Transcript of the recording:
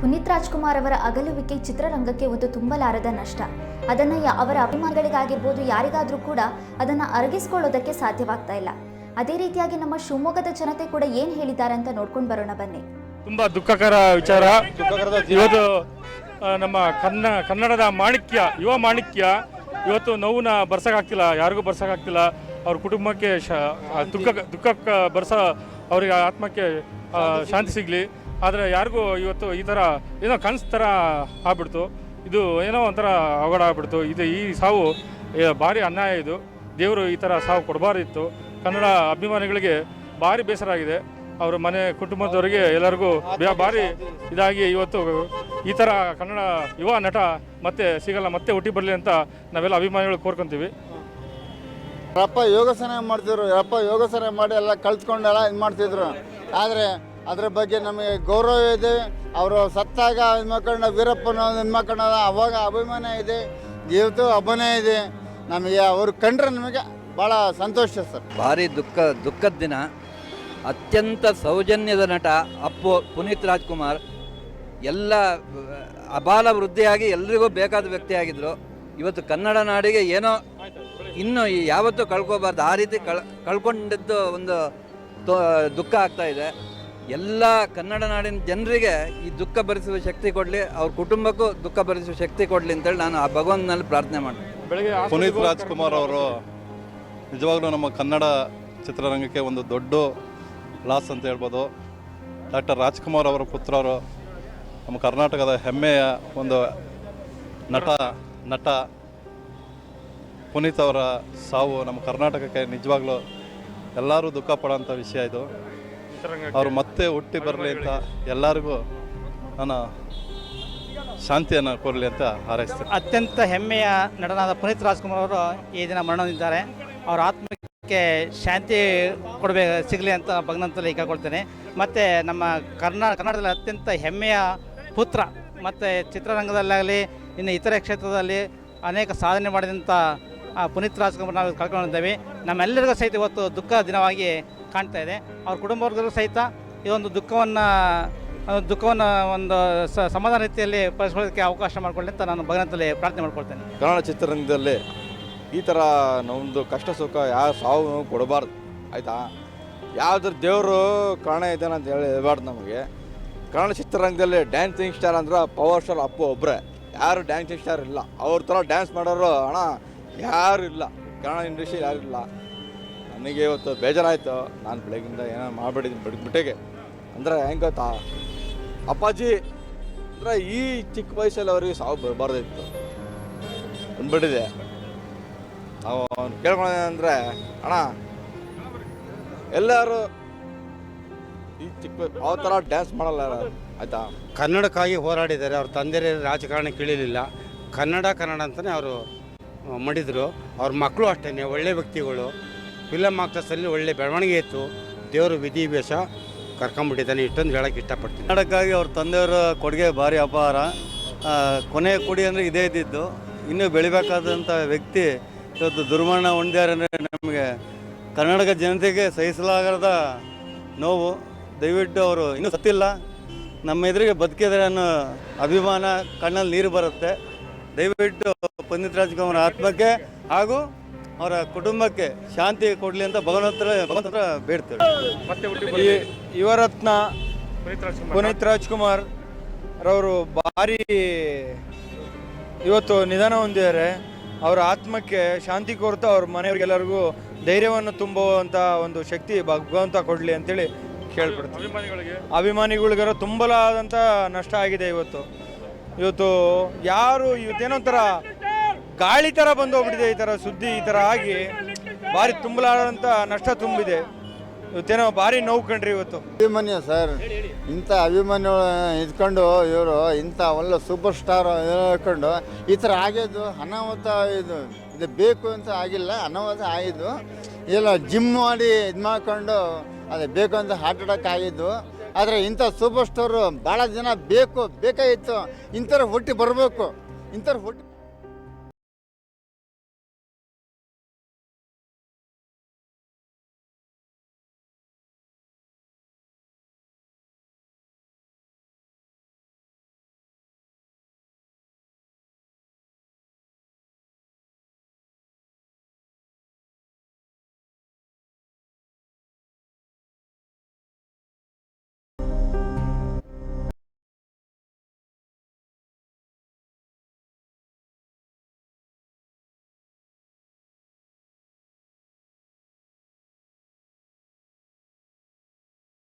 ಪುನೀತ್ ರಾಜ್ಕುಮಾರ್ ಅವರ ಅಗಲುವಿಕೆ ಚಿತ್ರರಂಗಕ್ಕೆ ಒಂದು ತುಂಬಲಾರದ ನಷ್ಟ. ಅದನ್ನು ಅವರ ಅಭಿಮಾನಿಗಳಿಗಾಗಿರ್ಬೋದು ಯಾರಿಗಾದರೂ ಕೂಡ ಅದನ್ನು ಅರಗಿಸ್ಕೊಳ್ಳೋದಕ್ಕೆ ಸಾಧ್ಯವಾಗ್ತಾ ಇಲ್ಲ. ಅದೇ ರೀತಿಯಾಗಿ ನಮ್ಮ ಶಿವಮೊಗ್ಗದ ಜನತೆ ಕೂಡ ಏನು ಹೇಳಿದ್ದಾರೆ ಅಂತ ನೋಡ್ಕೊಂಡು ಬರೋಣ ಬನ್ನಿ. ತುಂಬಾ ದುಃಖಕರ ವಿಚಾರ. ಇವತ್ತು ನಮ್ಮ ಕನ್ನ, ಕನ್ನಡದ ಮಾಣಿಕ್ಯ, ಯುವ ಮಾಣಿಕ್ಯ ಇವತ್ತು ನೋವನ್ನ ಬರ್ಸಕ್ಕಾಗ್ತಿಲ್ಲ, ಯಾರಿಗೂ ಬರ್ಸಕ್ಕಾಗ್ತಿಲ್ಲ. ಅವ್ರ ಕುಟುಂಬಕ್ಕೆ ದುಃಖ, ದುಃಖಕ್ಕೆ ಬರ್ಸ, ಅವರಿಗೆ ಆತ್ಮಕ್ಕೆ ಶಾಂತಿ ಸಿಗಲಿ. ಆದರೆ ಯಾರಿಗೂ ಇವತ್ತು ಈ ಥರ ಏನೋ ಕನಸು ಥರ ಆಗ್ಬಿಡ್ತು. ಇದು ಏನೋ ಒಂಥರ ಅವಘಡ ಆಗ್ಬಿಡ್ತು. ಇದು ಈ ಸಾವು ಭಾರಿ ಅನ್ಯಾಯ ಇದು. ದೇವರು ಈ ಥರ ಸಾವು ಕೊಡಬಾರ್ದಿತ್ತು. ಕನ್ನಡ ಅಭಿಮಾನಿಗಳಿಗೆ ಭಾರಿ ಬೇಸರ ಆಗಿದೆ. ಅವರ ಮನೆ ಕುಟುಂಬದವರಿಗೆ ಎಲ್ಲರಿಗೂ ಬಾ- ಭಾರಿ ಇದಾಗಿ ಇವತ್ತು ಈ ಥರ ಕನ್ನಡ ಯುವ ನಟ ಮತ್ತೆ ಸಿಗಲ್ಲ ಮತ್ತೆ ಹುಟ್ಟಿ ಬರಲಿ ಅಂತ ನಾವೆಲ್ಲ ಅಭಿಮಾನಿಗಳು ಕೋರ್ಕೊಂತೀವಿ. ಅಪ್ಪ ಯೋಗಾಸನ ಮಾಡ್ತಿದ್ರು? ಅಪ್ಪ ಯೋಗಾಸನ ಮಾಡಿ ಎಲ್ಲ ಕಲ್ತ್ಕೊಂಡೆಲ್ಲ ಇದು ಮಾಡ್ತಿದ್ರು? ಆದರೆ ಅದ್ರ ಬಗ್ಗೆ ನಮಗೆ ಗೌರವ ಇದೆ. ಅವರು ಸತ್ತಾಗ ಹೆಣ್ಮಕ್ಕಳನ್ನ ವೀರಪ್ಪನ ಹೆಣ್ಮಕ್ಕಳ ಅವಾಗ ಅಭಿಮಾನ ಇದೆ ಇವತ್ತು ಅಭಿನಯ ಇದೆ. ನಮಗೆ ಅವರು ಕಂಡ್ರೆ ನಮಗೆ ಭಾಳ ಸಂತೋಷ ಸರ್. ಭಾರಿ ದುಃಖ, ದುಃಖದ ದಿನ. ಅತ್ಯಂತ ಸೌಜನ್ಯದ ನಟ ಅಪ್ಪು ಪುನೀತ್ ರಾಜ್ಕುಮಾರ್. ಎಲ್ಲ ಅಬಾಲ ವೃದ್ಧಿಯಾಗಿ ಎಲ್ರಿಗೂ ಬೇಕಾದ ವ್ಯಕ್ತಿಯಾಗಿದ್ದರು ಇವತ್ತು ಕನ್ನಡ ನಾಡಿಗೆ ಏನೋ ಇನ್ನು ಯಾವತ್ತೂ ಕಳ್ಕೋಬಾರ್ದು. ಆ ರೀತಿ ಕಳ್, ಕಳ್ಕೊಂಡಿದ್ದು ಒಂದು ದುಃಖ ಆಗ್ತಾ ಇದೆ. ಎಲ್ಲ ಕನ್ನಡ ನಾಡಿನ ಜನರಿಗೆ ಈ ದುಃಖ ಭರಿಸುವ ಶಕ್ತಿ ಕೊಡಲಿ ಅವ್ರ ಕುಟುಂಬಕ್ಕೂ ದುಃಖ ಭರಿಸುವ ಶಕ್ತಿ ಕೊಡಲಿ ಅಂತೇಳಿ ನಾನು ಆ ಭಗವಂತನಲ್ಲಿ ಪ್ರಾರ್ಥನೆ ಮಾಡ್ತೀನಿ. ಬೆಳಗ್ಗೆ ಪುನೀತ್ ರಾಜ್ಕುಮಾರ್ ಅವರು ನಿಜವಾಗ್ಲೂ ನಮ್ಮ ಕನ್ನಡ ಚಿತ್ರರಂಗಕ್ಕೆ ಒಂದು ದೊಡ್ಡ ಲಾಸ್ ಅಂತ ಹೇಳ್ಬೋದು. ಡಾಕ್ಟರ್ ರಾಜ್ಕುಮಾರ್ ಅವರ ಪುತ್ರರು ನಮ್ಮ ಕರ್ನಾಟಕದ ಹೆಮ್ಮೆಯ ಒಂದು ನಟ ನಟ ಪುನೀತ್ ಅವರ ಸಾವು ನಮ್ಮ ಕರ್ನಾಟಕಕ್ಕೆ ನಿಜವಾಗ್ಲೂ ಎಲ್ಲರೂ ದುಃಖ ಪಡೋಂಥ ವಿಷಯ ಇದು. ಅವರು ಮತ್ತೆ ಹುಟ್ಟಿ ಬರಲಿ ಅಂತ ಎಲ್ಲರಿಗೂ ನಾನು ಶಾಂತಿಯನ್ನು ಕೊರಲಿ ಅಂತ ಹಾರೈಸ್ತೇನೆ. ಅತ್ಯಂತ ಹೆಮ್ಮೆಯ ನಟನಾದ ಪುನೀತ್ ರಾಜ್ಕುಮಾರ್ ಅವರು ಈ ದಿನ ಮರಣ ಹೊಂದಿದ್ದಾರೆ ಅವರ ಆತ್ಮಕ್ಕೆ ಶಾಂತಿ ಕೊಡಬೇಕು ಸಿಗಲಿ ಅಂತ ಭಗ್ನಂತಲ್ಲಿ ಈಗ ಕೊಡ್ತೇನೆ ಮತ್ತು ನಮ್ಮ ಕರ್ನಾ ಕರ್ನಾಟಕದಲ್ಲಿ ಅತ್ಯಂತ ಹೆಮ್ಮೆಯ ಪುತ್ರ ಮತ್ತು ಚಿತ್ರರಂಗದಲ್ಲಾಗಲಿ ಇನ್ನು ಇತರೆ ಕ್ಷೇತ್ರದಲ್ಲಿ ಅನೇಕ ಸಾಧನೆ ಮಾಡಿದಂಥ ಆ ಪುನೀತ್ ರಾಜ್ಕುಮಾರ್ ನಾವು ಕಳ್ಕೊಂಡಿದ್ದೇವೆ. ನಮ್ಮೆಲ್ಲರಿಗೂ ಸಹಿತ ಇವತ್ತು ದುಃಖ ದಿನವಾಗಿ ಕಾಣ್ತಾ ಇದೆ. ಅವ್ರ ಕುಟುಂಬವರ್ಗರು ಸಹಿತ ಈ ಒಂದು ದುಃಖವನ್ನು ದುಃಖವನ್ನು ಒಂದು ಸಮಾಧಾನ ರೀತಿಯಲ್ಲಿ ಪರಿಸ್ಕೊಳ್ಳೋದಕ್ಕೆ ಅವಕಾಶ ಮಾಡಿಕೊಳ್ಳಿ ಅಂತ ನಾನು ಭಗವಂತಲ್ಲಿ ಪ್ರಾರ್ಥನೆ ಮಾಡ್ಕೊಳ್ತೇನೆ. ಕನ್ನಡ ಚಿತ್ರರಂಗದಲ್ಲಿ ಈ ಥರ ನಮ್ಮದು ಕಷ್ಟ ಸುಖ ಯಾವ ಸಾವು ಕೊಡಬಾರ್ದು. ಆಯಿತಾ? ಯಾವುದ್ರ ದೇವರು ಕಾರಣ ಇದ್ದಾನೆ ಅಂತ ಹೇಳಿ ಹೇಳ್ಬಾರ್ದು ನಮಗೆ. ಕನ್ನಡ ಚಿತ್ರರಂಗದಲ್ಲಿ ಡ್ಯಾನ್ಸಿಂಗ್ ಸ್ಟಾರ್ ಅಂದ್ರೆ ಪವರ್ ಸ್ಟಾರ್ ಅಪ್ಪು ಒಬ್ಬರೇ ಯಾರು ಡ್ಯಾನ್ಸಿಂಗ್ ಸ್ಟಾರ್ ಇಲ್ಲ. ಅವ್ರ ಥರ ಡ್ಯಾನ್ಸ್ ಮಾಡೋರು ಅಣ್ಣ ಯಾರು ಇಲ್ಲ. ಕನ್ನಡ ಇಂಡಸ್ಟ್ರಿ ಯಾರು ಇಲ್ಲ. ನನಗೆ ಇವತ್ತು ಬೇಜಾರಾಯಿತು. ನಾನು ಬೆಳಗಿಂದ ಏನೋ ಮಾಡಿಬಿಟ್ಟಿದ್ದೀನಿ ಬಿಟ್ಬಿಟ್ಟಿಗೆ ಅಂದರೆ ಹೆಂಗೆ ಗೊತ್ತಾ? ಅಪ್ಪಾಜಿ ಅಂದರೆ ಈ ಚಿಕ್ಕ ವಯಸ್ಸಲ್ಲಿ ಅವರಿಗೆ ಸಾವು ಬರಬಾರ್ದಿತ್ತು. ಅಂದ್ಬಿಟ್ಟಿದೆ ನಾವು ಅವ್ನು ಕೇಳ್ಕೊಳ್ಳೋದಂದ್ರೆ ಅಣ್ಣ, ಎಲ್ಲರೂ ಈ ಚಿಕ್ಕ ಯಾವ ಥರ ಡ್ಯಾನ್ಸ್ ಮಾಡಲ್ಲ ಆಯ್ತಾ? ಕನ್ನಡಕ್ಕಾಗಿ ಹೋರಾಡಿದ್ದಾರೆ. ಅವ್ರ ತಂದೆ ರಾಜಕಾರಣಕ್ಕೆ ಇಳಿಲಿಲ್ಲ ಕನ್ನಡ ಕನ್ನಡ ಅಂತಲೇ ಅವರು ಮಡಿದರು. ಅವ್ರ ಮಕ್ಕಳು ಅಷ್ಟೇ ಒಳ್ಳೆ ವ್ಯಕ್ತಿಗಳು. ಫಿಲಮ್ ಆಕ್ಟರ್ಸಲ್ಲಿ ಒಳ್ಳೆ ಬೆಳವಣಿಗೆ ಇತ್ತು. ದೇವರು ವಿಧಿ ವೇಷ ಕರ್ಕೊಂಬಿಟ್ಟಿದ್ದಾನೆ ಇಷ್ಟೊಂದು ಹೇಳಕ್ಕೆ ಇಷ್ಟಪಡ್ತೀನಿ. ಕನ್ನಡಕ್ಕಾಗಿ ಅವ್ರ ತಂದೆಯವರ ಕೊಡುಗೆ ಭಾರಿ ಅಪಾರ. ಕೊನೆ ಕೊನೆಯ ಕೊಡಿ ಅಂದರೆ ಇದೇ ಇದ್ದಿದ್ದು. ಇನ್ನೂ ಬೆಳಿಬೇಕಾದಂಥ ವ್ಯಕ್ತಿ ಇವತ್ತು ದುರ್ಮರಣ ಹೊಂದ್ಯಾರ ಅಂದರೆ ನಮಗೆ ಕರ್ನಾಟಕ ಜನತೆಗೆ ಸಹಿಸಲಾಗದ ನೋವು. ದಯವಿಟ್ಟು ಅವರು ಇನ್ನೂ ಸತ್ತಿಲ್ಲ. ನಮ್ಮ ಎದುರಿಗೆ ಬದುಕಿದ್ರೆ ಅನ್ನೋ ಅಭಿಮಾನ, ಕಣ್ಣಲ್ಲಿ ನೀರು ಬರುತ್ತೆ. ದಯವಿಟ್ಟು ಪುನೀತ್ ರಾಜ್ಕುಮಾರ್ ಆತ್ಮಕ್ಕೆ ಹಾಗೂ ಅವರ ಕುಟುಂಬಕ್ಕೆ ಶಾಂತಿ ಕೊಡಲಿ ಅಂತ ಭಗವಂತರ ಭಗವಂತರ ಬೇಡ್ತೇವೆ. ಯುವರತ್ನ ಪುನೀತ್ ರಾಜ್ಕುಮಾರ್ ಅವರು? ರವರು ಭಾರಿ ಇವತ್ತು ನಿಧನ ಹೊಂದಿದ್ದಾರೆ. ಅವರ ಆತ್ಮಕ್ಕೆ ಶಾಂತಿ ಕೋರ್ತಾ ಅವ್ರ ಮನೆಯವರಿಗೆಲ್ಲರಿಗೂ ಧೈರ್ಯವನ್ನು ತುಂಬುವಂಥ ಒಂದು ಶಕ್ತಿ ಭಗವಂತ ಕೊಡಲಿ ಅಂತೇಳಿ ಕೇಳ್ಬಿಡ್ತೀವಿ ಅಭಿಮಾನಿಗಳಿಗೆ? ಅಭಿಮಾನಿಗಳಿಗಾರ ತುಂಬಲಾದಂಥ ನಷ್ಟ ಆಗಿದೆ ಇವತ್ತು. ಇವತ್ತು ಯಾರು ಇವತ್ತೇನೋ ಒಂಥರ ಗಾಳಿ ಥರ ಬಂದು ಹೋಗ್ಬಿಟ್ಟಿದೆ ಈ ಥರ ಸುದ್ದಿ, ಈ ಥರ ಆಗಿ ಭಾರಿ ತುಂಬಲಾರಂಥ ನಷ್ಟ ತುಂಬಿದೆ. ಇವತ್ತೇನೋ ಭಾರಿ ನೋವು ಕಂಡ್ರಿ ಇವತ್ತು. ಅಭಿಮನ್ಯು ಸರ್, ಇಂಥ ಅಭಿಮನ್ಯು ಇದ್ಕೊಂಡು ಇವರು ಇಂಥ ಒಳ್ಳೆ ಸೂಪರ್ ಸ್ಟಾರ್ ಇಟ್ಕೊಂಡು ಈ ಥರ ಆಗಿದ್ದು, ಅನಾಹುತ ಇದು ಇದು ಬೇಕು ಅಂತ ಆಗಿಲ್ಲ, ಅನಾಹುತ ಆಗಿದ್ದು ಇಲ್ಲ ಜಿಮ್ ಮಾಡಿ ಇದು ಮಾಡ್ಕೊಂಡು ಅದೇ ಬೇಕು ಅಂತ ಹಾರ್ಟ್ ಅಟ್ಯಾಕ್ ಆಗಿದ್ದು, ಆದರೆ ಇಂಥ ಸೂಪರ್ ಸ್ಟಾರು ಭಾಳ ಜನ ಬೇಕು, ಬೇಕಾಗಿತ್ತು, ಇಂಥವ್ರು ಹುಟ್ಟಿ ಬರಬೇಕು, ಇಂಥವ್ರು ಹುಟ್ಟಿ